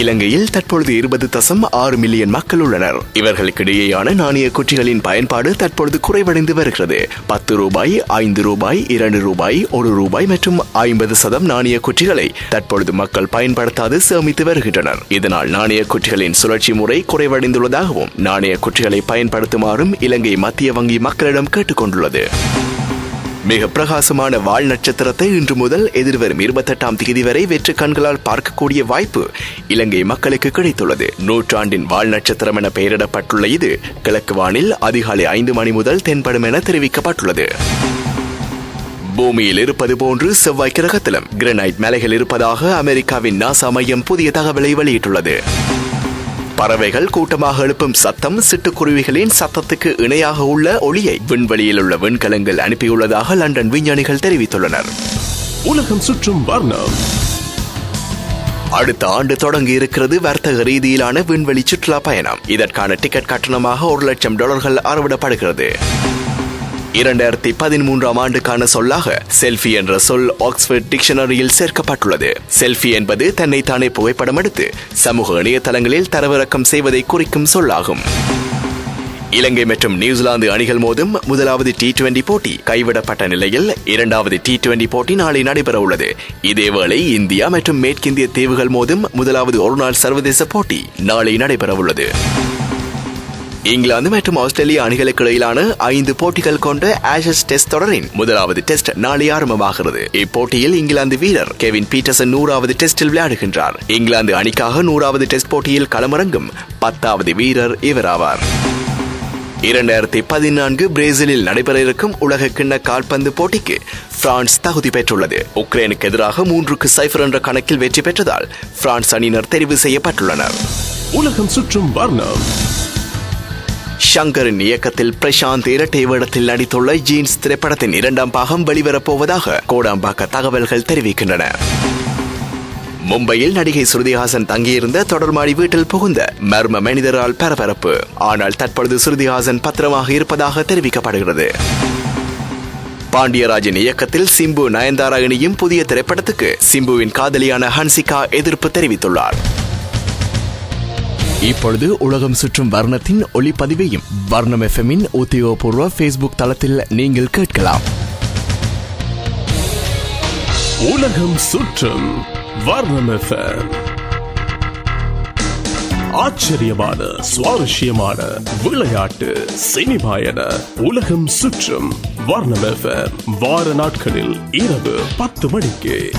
இலங்கையில் தற்பொழுது இருபது தசம் ஆறு மில்லியன் மக்கள் உள்ளனர். இவர்களுக்கிடையேயான நாணய குச்சிகளின் பயன்பாடு தற்பொழுது குறைவடைந்து வருகிறது. பத்து ரூபாய் ஐந்து ரூபாய் இரண்டு ரூபாய் ஒரு ரூபாய் மற்றும் ஐம்பது சதம் நாணய குட்டிகளை தற்பொழுது மக்கள் பயன்படுத்தாது சேமித்து வருகின்றனர். இதனால் நாணய குற்றிகளின் சுழற்சி முறை குறைவடைந்துள்ளதாகவும் நாணய குற்றிகளை பயன்படுத்துமாறும் இலங்கை மத்திய வங்கி மக்களிடம் கேட்டுக்கொண்டுள்ளது. மிக பிரகாசமான வால் நட்சத்திரத்தை இன்று முதல் எதிர்வரும் இருபத்தெட்டாம் தேதி வரை வெற்று கண்களால் பார்க்கக்கூடிய வாய்ப்பு இலங்கை மக்களுக்கு கிடைத்துள்ளது. நூற்றாண்டின் வால் நட்சத்திரம் என பெயரிடப்பட்டுள்ள இது கிழக்கு வானில் அதிகாலை ஐந்து மணி முதல் தென்படும் என தெரிவிக்கப்பட்டுள்ளது. பூமியில் இருப்பது போன்று செவ்வாய் கிரகத்திலும் கிரனைட் மலைகள் இருப்பதாக அமெரிக்காவின் நாசா மையம் புதிய தகவலை வெளியிட்டுள்ளது. பறவைகள் கூட்டமாக எழுப்பும் சத்தம் சிட்டுக்குருவிகளின் சத்தத்துக்கு இணையாக உள்ள ஒளியை விண்வெளியில் உள்ள விண்கலங்கள் அனுப்பியுள்ளதாக லண்டன் விஞ்ஞானிகள் தெரிவித்துள்ளனர். உலகம் சுற்றும் வர்ணம். அடுத்த ஆண்டு தொடங்கி இருக்கிறது வர்த்தக ரீதியிலான விண்வெளி சுற்றுலா பயணம். இதற்கான டிக்கெட் கட்டணமாக ஒரு லட்சம் டாலர்கள் அறவிடப்படுகிறது. இரண்டாயிரத்தி பதிமூன்றாம் ஆண்டுக்கான சொல்லாக செல்ஃபி என்ற சொல் ஆக்ஸ்போர்ட் டிக்ஷனரியில் சேர்க்கப்பட்டுள்ளது. செல்ஃபி என்பது தன்னைத்தானே புகைப்படம் எடுத்து சமூக இணையதளங்களில் தரவிறக்கம் செய்வதை குறிக்கும் சொல்லாகும். இலங்கை மற்றும் நியூசிலாந்து அணிகள் மோதும் முதலாவது டி டுவெண்டி போட்டி கைவிடப்பட்ட நிலையில் இரண்டாவது டி டுவெண்டி போட்டி நாளை நடைபெற உள்ளது இதேவேளை இந்தியா மற்றும் மேற்கிந்திய தீவுகள் மோதும் முதலாவது ஒருநாள் சர்வதேச போட்டி நாளை நடைபெற உள்ளது இங்கிலாந்து மற்றும் ஆஸ்திரேலிய அணிகளுக்கு இடையிலான ஐந்து போட்டிகள் கொண்ட ஆஷஸ் டெஸ்ட் தொடரின் முதலாவது டெஸ்ட் நாளை ஆரம்பமாகிறது. இப்போட்டியில் இங்கிலாந்து வீரர் கெவின் பீட்டர்சன் நூறாவது டெஸ்டில் விளையாடுகின்றார். இங்கிலாந்து அணிக்காக நூறாவது டெஸ்ட் போட்டியில் களமிறங்கும் பத்தாவது வீரர் இவராவார். இரண்டாயிரத்தி பதினான்கு பிரேசிலில் நடைபெற இருக்கும் உலக கிண்ண கால்பந்து போட்டிக்கு பிரான்ஸ் தகுதி பெற்றுள்ளது. உக்ரைனுக்கு எதிராக மூன்றுக்கு சைஃபர் என்ற கணக்கில் வெற்றி பெற்றதால் பிரான்ஸ் அணியினர் தெரிவு செய்யப்பட்டுள்ளனர். உலகம் சுற்றும் வர்ணம். ஷங்கரின் இயக்கத்தில் பிரசாந்த் இரட்டை வேடத்தில் நடித்துள்ள ஜீன்ஸ் திரைப்படத்தின் இரண்டாம் பாகம் வெளிவரப்போவதாக கோடாம்பாக்க தகவல்கள் தெரிவிக்கின்றன. மும்பையில் நடிகை ஸ்ருதிஹாசன் தங்கியிருந்த தொடர்மாடி வீட்டில் புகுந்த மர்ம மனிதரால் பரபரப்பு. ஆனால் தற்பொழுது ஸ்ருதிஹாசன் பத்திரமாக இருப்பதாக தெரிவிக்கப்படுகிறது. பாண்டியராஜன் இயக்கத்தில் சிம்பு நயன்தாரா இணையும் புதிய திரைப்படத்துக்கு சிம்புவின் காதலியான ஹன்சிகா எதிர்ப்பு தெரிவித்துள்ளார். இப்பொழுது உலகம் சுற்றும் வர்ணத்தின் ஒளிப்பதிவையும் வர்ணம் எஃப்எம்மின் உத்தியோகபூர்வ ஃபேஸ்புக் தளத்தில் நீங்கள் கேட்கலாம். உலகம் சுற்றும் வர்ணம் எஃப்எம் ஆச்சரியமான சுவாரஸ்யமான விளையாட்டு சினிமாயன உலகம் சுற்றும் வர்ணம் எஃப்எம் வார நாட்களில் இரவு பத்து மணிக்கு.